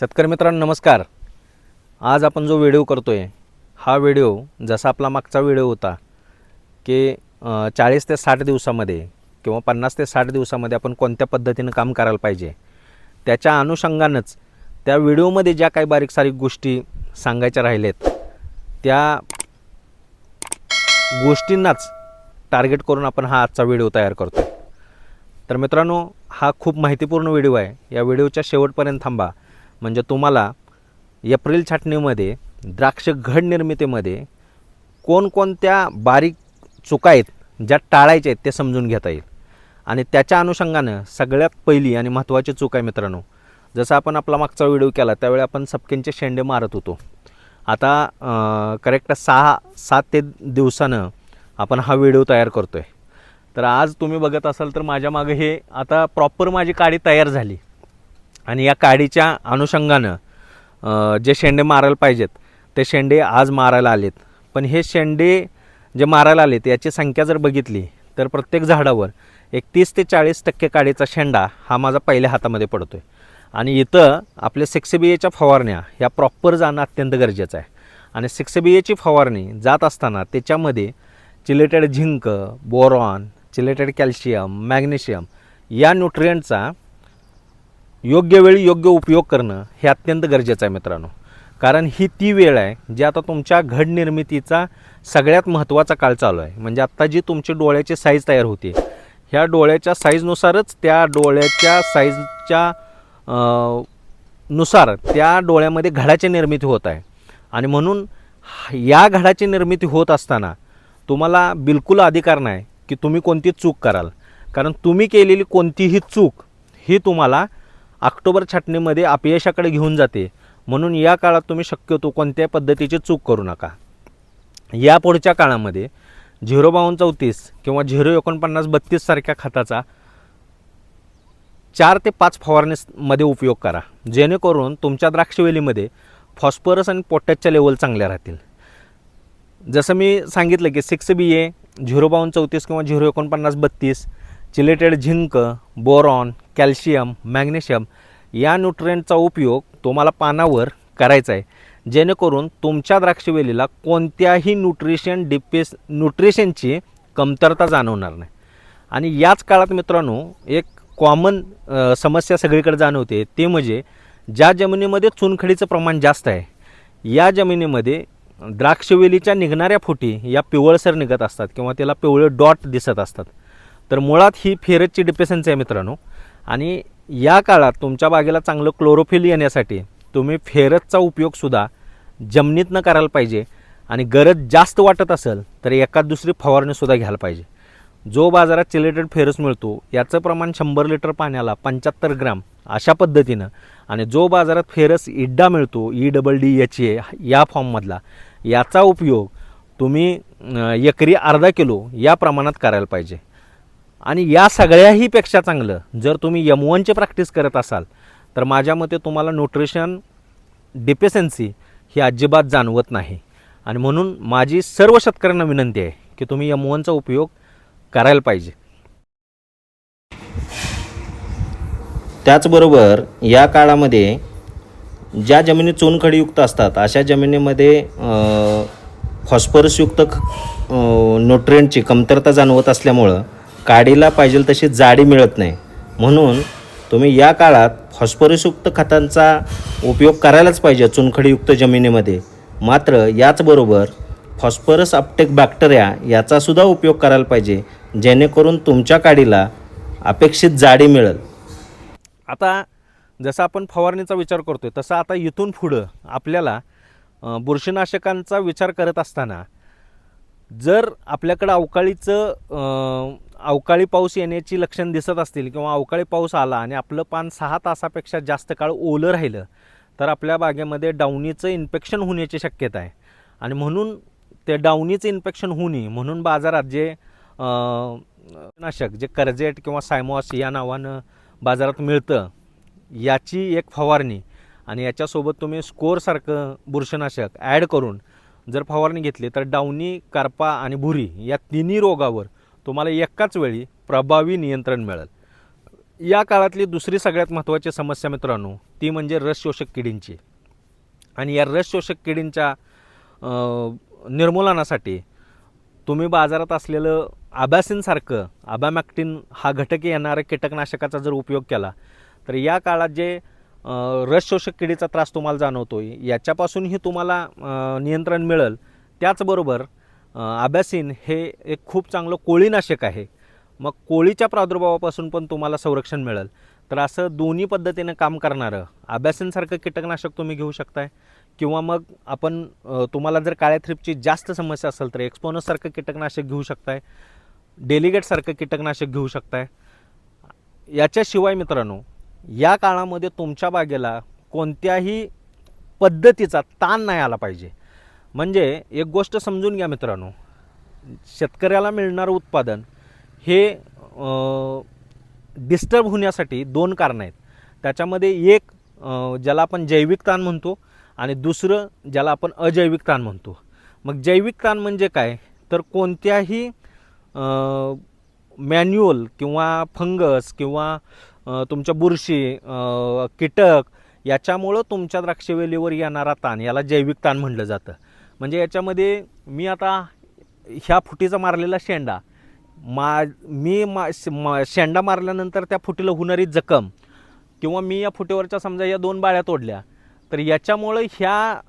शेतकरी मित्रांनो नमस्कार. आज आपण जो व्हिडिओ करतो आहे हा व्हिडिओ जसा आपला मागचा व्हिडिओ होता की चाळीस ते साठ दिवसामध्ये किंवा पन्नास ते साठ दिवसामध्ये आपण कोणत्या पद्धतीनं काम करायला पाहिजे त्याच्या अनुषंगानंच त्या व्हिडिओमध्ये ज्या काही बारीक सारीक गोष्टी सांगायच्या राहिलेत त्या गोष्टींनाच टार्गेट करून आपण हा आजचा व्हिडिओ तयार करतो तर मित्रांनो हा खूप माहितीपूर्ण व्हिडिओ आहे. या व्हिडिओच्या शेवटपर्यंत थांबा. म्हणजे तुम्हाला एप्रिल छाटणीमध्ये द्राक्ष घड निर्मितीमध्ये कोणकोणत्या बारीक चुका आहेत ज्या टाळायच्या आहेत ते समजून घेता येईल. आणि त्याच्या अनुषंगानं सगळ्यात पहिली आणि महत्त्वाची चूक आहे मित्रांनो जसं आपण आपला मागचा व्हिडिओ केला त्यावेळी आपण सपकेंचे शेंडे मारत होतो. आता करेक्ट सहा सात ते दिवसानं आपण हा व्हिडिओ तयार करतो आहे तर आज तुम्ही बघत असाल तर माझ्या मागे हे आता प्रॉपर माझी काडी तयार झाली. आणि या काडीच्या अनुषंगानं जे शेंडे मारायला पाहिजेत ते शेंडे आज मारायला आलेत. पण हे शेंडे जे मारायला आलेत याची संख्या जर बघितली तर प्रत्येक झाडावर एक तीस ते चाळीस टक्के काडीचा शेंडा हा माझा पहिल्या हातामध्ये पडतो आहे आणि इथं आपल्या सिक्स बी एच्या फवारण्या ह्या प्रॉपर जाणं अत्यंत गरजेचं आहे. आणि सिक्स बी एची फवारणी जात असताना त्याच्यामध्ये chelated zinc boron chelated calcium magnesium या न्यूट्रियंटचा योग्य वेळी योग्य उपयोग करणं हे अत्यंत गरजेचं आहे मित्रांनो. कारण ही ती वेळ आहे जी आता तुमच्या घड निर्मितीचा सगळ्यात महत्त्वाचा काळ चालू आहे. म्हणजे आत्ता जी तुमची डोळ्याची साईज तयार होते ह्या डोळ्याच्या साईजनुसारच त्या डोळ्याच्या साईजच्या नुसार त्या डोळ्यामध्ये घडाची निर्मिती होत आहे. आणि म्हणून या घडाची निर्मिती होत असताना तुम्हाला बिलकुल अधिकार नाही की तुम्ही कोणती चूक कराल. कारण तुम्ही केलेली कोणतीही चूक ही तुम्हाला ऑक्टोबर छाटणीमध्ये अपयशाकडे घेऊन जाते. म्हणून या काळात तुम्ही शक्यतो कोणत्याही पद्धतीची चूक करू नका. या पुढच्या काळामध्ये झिरो बावन्न चौतीस किंवा झिरो एकोणपन्नास बत्तीस सारख्या खताचा चार ते पाच फवारणीमध्ये उपयोग करा. जेणेकरून तुमच्या द्राक्षवेलीमध्ये फॉस्फरस आणि पोटॅशच्या लेवल चांगल्या राहतील. जसं मी सांगितलं की सिक्स बी ए झिरो बावन्न चौतीस किंवा झिरो एकोणपन्नास बत्तीस chelated zinc boron calcium magnesium या न्यूट्रियंटचा उपयोग तुम्हाला पानावर करायचा आहे. जेणेकरून तुमच्या द्राक्षवेलीला कोणत्याही न्यूट्रिशन डिपेस न्यूट्रिशनची कमतरता जाणवणार नाही. आणि याच काळात मित्रांनो एक कॉमन समस्या सगळीकडे जाणवते. ते म्हणजे ज्या जमिनीमध्ये चुनखडीचं प्रमाण जास्त आहे या जमिनीमध्ये द्राक्षवेलीच्या निघणाऱ्या फुटी या पिवळसर निघत असतात किंवा त्याला पिवळे डॉट दिसत असतात. तर मुळात ही फेरसची डिपेशन्सी आहे मित्रांनो. आणि या काळात तुमच्या बागेला चांगलं क्लोरोफिल येण्यासाठी तुम्ही फेरसचा उपयोगसुद्धा जमिनीतनं करायला पाहिजे आणि गरज जास्त वाटत असेल तर एकाच दुसरी फवारणीसुद्धा घ्यायला पाहिजे. जो बाजारात चिलेटेड फेरस मिळतो याचं प्रमाण शंभर लिटर पाण्याला पंच्याहत्तर ग्राम अशा पद्धतीनं आणि जो बाजारात फेरस इड्डा मिळतो E double D H A या फॉर्ममधला याचा उपयोग तुम्ही एकरी अर्धा किलो या प्रमाणात करायला पाहिजे. आणि या सगळ्याहीपेक्षा चांगलं जर तुम्ही यम वनची प्रॅक्टिस करत असाल तर माझ्या मते तुम्हाला न्यूट्रिशन डिपेशन्सी ही अजिबात जाणवत नाही. आणि म्हणून माझी सर्व शेतकऱ्यांना विनंती आहे की तुम्ही यम वनचा उपयोग करायला पाहिजे. त्याचबरोबर या काळामध्ये ज्या जमिनी चुनखडीयुक्त असतात अशा जमिनीमध्ये फॉस्फरसयुक्त न्यूट्रेनची न्यूट्रियंटची कमतरता जाणवत असल्यामुळं काडीला पाहिजे तशी जाडी मिळत नाही. म्हणून तुम्ही या काळात फॉस्फरसयुक्त खतांचा उपयोग करायलाच पाहिजे चुनखडीयुक्त जमिनीमध्ये. मात्र याचबरोबर फॉस्फरस अपटेक बॅक्टेरिया याचासुद्धा उपयोग करायला पाहिजे जेणेकरून तुमच्या काडीला अपेक्षित जाडी मिळेल. आता जसं आपण फवारणीचा विचार करतो आहे तसं आता इथून पुढं आपल्याला बुरशीनाशकांचा विचार करत असताना जर आपल्याकडं अवकाळीचं अवकाळी पाऊस येण्याची लक्षण दिसत असतील किंवा अवकाळी पाऊस आला आणि आपलं पान सहा तासापेक्षा जास्त काळ ओलं राहिलं तर आपल्या बागेमध्ये डावणीचं इन्फेक्शन होण्याची शक्यता आहे. आणि म्हणून ते डावणीचं इन्फेक्शन होऊ नये म्हणून बाजारात जे नाशक जे कर्जेट किंवा सायमॉस या नावानं बाजारात मिळतं याची एक फवारणी. आणि याच्यासोबत तुम्ही स्कोअरसारखं बुरशनाशक ॲड करून जर फवारणी घेतली तर डावणी करपा आणि भुरी या तिन्ही रोगावर तुम्हाला एकाच वेळी प्रभावी नियंत्रण मिळेल. या काळातली दुसरी सगळ्यात महत्त्वाची समस्या मित्रांनो ती म्हणजे रस शोषक किडींची. आणि या रस शोषक किडींच्या निर्मूलनासाठी तुम्ही बाजारात असलेलं आबॅसिनसारखं आबॅमॅक्टिन हा घटक येणाऱ्या कीटकनाशकाचा जर उपयोग केला तर या काळात जे रस शोषक किडीचा त्रास तुम्हाला जाणवतो याच्यापासूनही तुम्हाला नियंत्रण मिळेल. त्याचबरोबर अ, हे एक खूप चांगलं कोळीनाशक आहे. मग कोळीच्या प्रादुर्भावापासून पण तुम्हाला संरक्षण मिळेल. तर असं दोन्ही पद्धतीनं काम करणारं आबॅसिनसारखं कीटकनाशक तुम्ही घेऊ शकताय. किंवा मग आपण तुम्हाला जर काळ्या थ्रिपची जास्त समस्या असेल तर एक्सपोनससारखं कीटकनाशक घेऊ शकताय. डेलिगेटसारखं कीटकनाशक घेऊ शकताय. याच्याशिवाय मित्रांनो या काळामध्ये तुमच्या बागेला कोणत्याही पद्धतीचा ताण नाही आला पाहिजे. म्हणजे एक गोष्ट समजून घ्या मित्रांनो. शेतकऱ्याला मिळणारं उत्पादन हे डिस्टर्ब होण्यासाठी दोन कारणं आहेत. त्याच्यामध्ये एक ज्याला आपण जैविक ताण म्हणतो आणि दुसरं ज्याला आपण अजैविक ताण म्हणतो. मग जैविक ताण म्हणजे काय? तर कोणत्याही मॅन्युअल किंवा फंगस किंवा तुमच्या बुरशी कीटक याच्यामुळं तुमच्या द्राक्षवेलीवर येणारा ताण याला जैविक ताण म्हणलं जातं. म्हणजे याच्यामध्ये मी आता ह्या फुटीचा मारलेला शेंडा मा मी मा श- मा- शेंडा मारल्यानंतर त्या फुटीला होणारी जखम किंवा मी या फुटीवरच्या समजा या दोन बाळ्या तोडल्या तर याच्यामुळं ह्या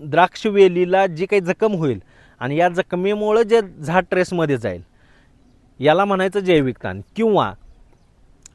द्राक्ष वेलीला जी काही जखम होईल आणि या जखमेमुळं जे झाड ट्रेसमध्ये जाईल याला म्हणायचं जैविक ताण. किंवा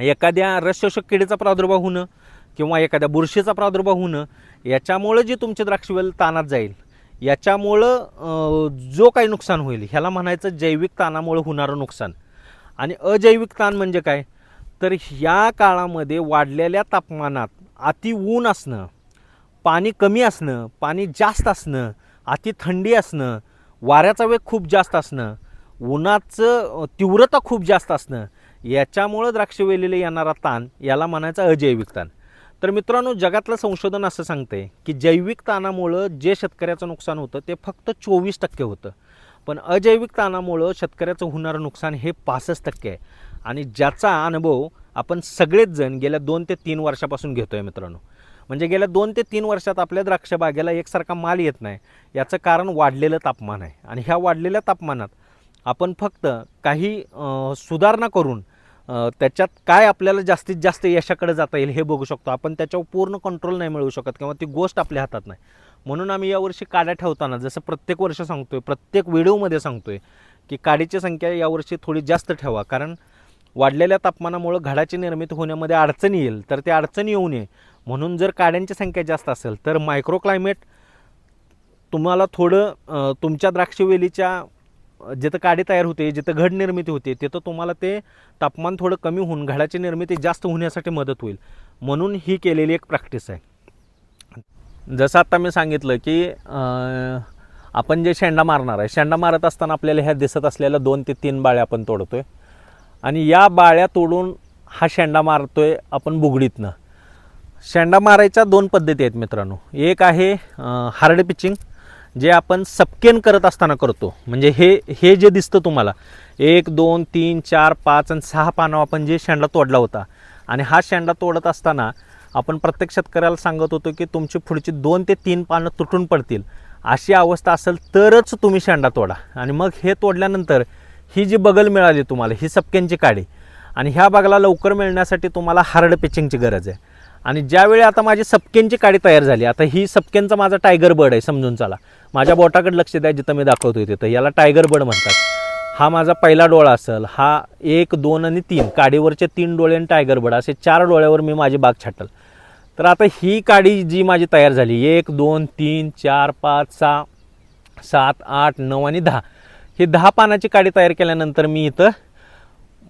एखाद्या रसशोषक किडीचा प्रादुर्भाव होणं किंवा एखाद्या बुरशीचा प्रादुर्भाव होणं याच्यामुळं जे तुमचे द्राक्षवेल ताणात जाईल याच्यामुळं जो काही नुकसान होईल ह्याला म्हणायचं जैविक ताणामुळं होणारं नुकसान. आणि अजैविक ताण म्हणजे काय? तर ह्या काळामध्ये वाढलेल्या तापमानात अति ऊन असणं पाणी कमी असणं पाणी जास्त असणं अति थंडी असणं वाऱ्याचा वेग खूप जास्त असणं उन्हाचं तीव्रता खूप जास्त असणं याच्यामुळं द्राक्षवेलीला येणारा ताण याला म्हणायचा अजैविक ताण. तर मित्रांनो जगातलं संशोधन असं सांगतंय की जैविक ताणामुळं जे शेतकऱ्याचं नुकसान होतं ते फक्त चोवीस टक्के होतं. पण अजैविक ताणामुळं शेतकऱ्याचं होणारं नुकसान हे पासष्ट टक्के आहे. आणि ज्याचा अनुभव आपण सगळेच जण गेल्या दोन ते तीन वर्षापासून घेतो आहे मित्रांनो. म्हणजे गेल्या दोन ते तीन वर्षात आपल्या द्राक्ष बागेला एकसारखा माल येत नाही. याचं कारण वाढलेलं तापमान आहे. आणि ह्या वाढलेल्या तापमानात आपण फक्त काही सुधारणा करून त्याच्यात काय आपल्याला जास्तीत जास्त यशाकडे जाता येईल हे बघू शकतो. आपण त्याच्यावर पूर्ण कंट्रोल नाही मिळवू शकत किंवा ती गोष्ट आपल्या हातात नाही. म्हणून आम्ही यावर्षी काड्या ठेवताना जसं प्रत्येक वर्ष सांगतोय प्रत्येक व्हिडिओमध्ये सांगतोय की काडीची संख्या यावर्षी थोडी जास्त ठेवा. कारण वाढलेल्या तापमानामुळं घडाची निर्मिती होण्यामध्ये अडचण येईल तर ते अडचण येऊ नये. म्हणून जर काड्यांची संख्या जास्त असेल तर मायक्रो क्लायमेट तुम्हाला थोडं तुमच्या द्राक्षवेलीच्या जिथं काडी तयार होते जिथं घड निर्मिती होते तिथं तुम्हाला ते तापमान थोडं कमी होऊन घडाची निर्मिती जास्त होण्यासाठी मदत होईल. म्हणून ही केलेली एक प्रॅक्टिस आहे. जसं आता मी सांगितलं की आपण जे शेंडा मारणार आहे शेंडा मारत असताना आपल्याला ह्या दिसत असलेल्या दोन ते तीन बाळ्या आपण तोडतो आहे आणि या बाळ्या तोडून हा शेंडा मारतो आहे आपण बुगडीतनं. शेंडा मारायच्या दोन पद्धती आहेत मित्रांनो. एक आहे हार्ड पिचिंग जे आपण सपकेन करत असताना करतो. म्हणजे हे हे जे दिसतं तुम्हाला एक दोन तीन चार पाच आणि सहा पानं आपण जे शेंडा तोडला होता. आणि हा शेंडा तोडत असताना आपण प्रत्येक शेतकऱ्याला सांगत होतो की तुमची पुढची दोन ते तीन पानं तुटून पडतील. अशी अवस्था असेल तरच तुम्ही शेंडा तोडा. आणि मग हे तोडल्यानंतर ही जी बगल मिळाली तुम्हाला ही सपक्यांची काडी आणि ह्या बगला लवकर मिळण्यासाठी तुम्हाला हार्ड पिचिंगची गरज आहे. आणि ज्यावेळी आता माझी सपकेंची काडी तयार झाली आता ही सपकेंचा माझा टायगर बर्ड आहे समजून चला. माझ्या बोटाकडे लक्ष द्या जिथं मी दाखवतोय तिथं. याला टायगर बर्ड म्हणतात. हा माझा पहिला डोळा असेल. हा एक दोन आणि तीन. काडीवरचे तीन डोळे आणि टायगर बर्ड असे चार डोळ्यावर मी माझी बाग छाटल. तर आता ही काडी जी माझी तयार झाली एक दोन तीन चार पाच सहा सात आठ नऊ आणि दहा. ही दहा पानाची काडी तयार केल्यानंतर मी इथं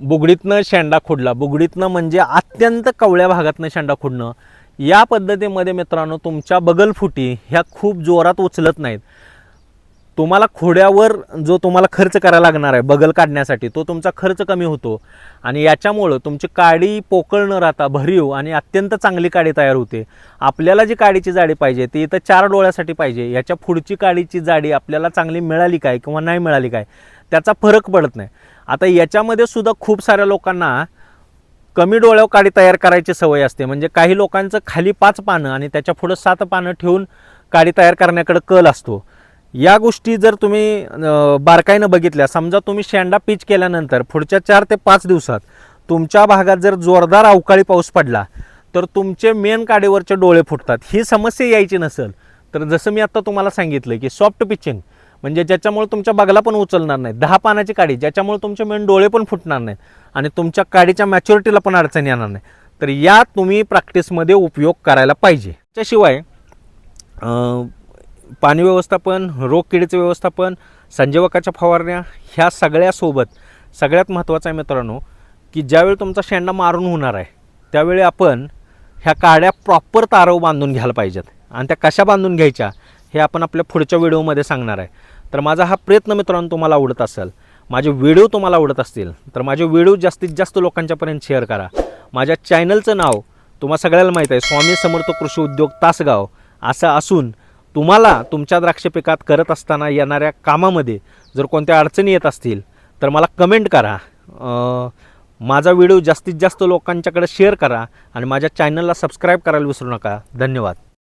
बुगडीतनं शेंडा खोडला. बुगडीतनं म्हणजे अत्यंत कवळ्या भागातनं शेंडा खोडणं. या पद्धतीमध्ये मित्रांनो तुमच्या बगलफुटी ह्या खूप जोरात उचलत नाहीत. तुम्हाला खोड्यावर जो तुम्हाला खर्च करायला लागणार आहे बगल काढण्यासाठी तो तुमचा खर्च कमी होतो. आणि याच्यामुळं तुमची काडी पोकळ न राहता भरीव आणि अत्यंत चांगली काडी तयार होते. आपल्याला जी काडीची जाडी पाहिजे ती इथं चार डोळ्यासाठी पाहिजे. याच्या पुढची काडीची जाडी आपल्याला चांगली मिळाली काय किंवा नाही मिळाली काय त्याचा फरक पडत नाही. आता याच्यामध्ये सुद्धा खूप साऱ्या लोकांना कमी डोळ्यावर काडी तयार करायची सवय असते. म्हणजे काही लोकांचं खाली पाच पानं आणि त्याच्या पुढं सात पानं ठेवून काडी तयार करण्याकडे कल असतो. या गोष्टी जर तुम्ही बारकाईनं बघितल्या समजा तुम्ही शेंडा पीच केल्यानंतर पुढच्या चार ते पाच दिवसात तुमच्या भागात जर जोरदार अवकाळी पाऊस पडला तर तुमचे मेन काडीवरचे डोळे फुटतात. ही समस्या यायची नसेल तर जसं मी आत्ता तुम्हाला सांगितलं की सॉफ्ट पिचिंग म्हणजे ज्याच्यामुळे तुमच्या बगला पण उचलणार नाही दहा पानाची काडी ज्याच्यामुळे तुमचे मेन डोळे पण फुटणार नाहीत. आणि तुमच्या काडीच्या मॅच्युरिटीला पण अडचण येणार नाही. तर या तुम्ही प्रॅक्टिसमध्ये उपयोग करायला पाहिजे. त्याशिवाय पाणी व्यवस्थापन रोग किडीचं व्यवस्थापन संजीवकाच्या फवारण्या ह्या सगळ्यासोबत सगळ्यात महत्त्वाचं आहे मित्रांनो की ज्यावेळी तुमचा शेंडा मारून होणार आहे त्यावेळी आपण ह्या काड्या प्रॉपर तारव बांधून घ्यायला पाहिजेत. आणि त्या कशा बांधून घ्यायच्या हे आपण आपल्या पुढच्या व्हिडिओमध्ये सांगणार आहे. तर माझा हा प्रयत्न मित्रांनो तुम्हाला आवडत असेल माझे व्हिडिओ तुम्हाला आवडत असतील तर माझे व्हिडिओ जास्तीत जास्त लोकांच्यापर्यंत शेअर करा. माझ्या चॅनलचं नाव तुम्हाला सगळ्याला माहीत आहे स्वामी समर्थ कृषी उद्योग तासगाव. असं असून तुम्हाला तुमच्या द्राक्ष पिकात करत असताना येणाऱ्या कामामध्ये जर कोणत्या अडचणी येत असतील तर मला कमेंट करा. माझा व्हिडिओ जास्तीत जास्त लोकांच्याकडे शेअर करा आणि माझ्या चॅनलला सबस्क्राईब करायला विसरू नका. धन्यवाद.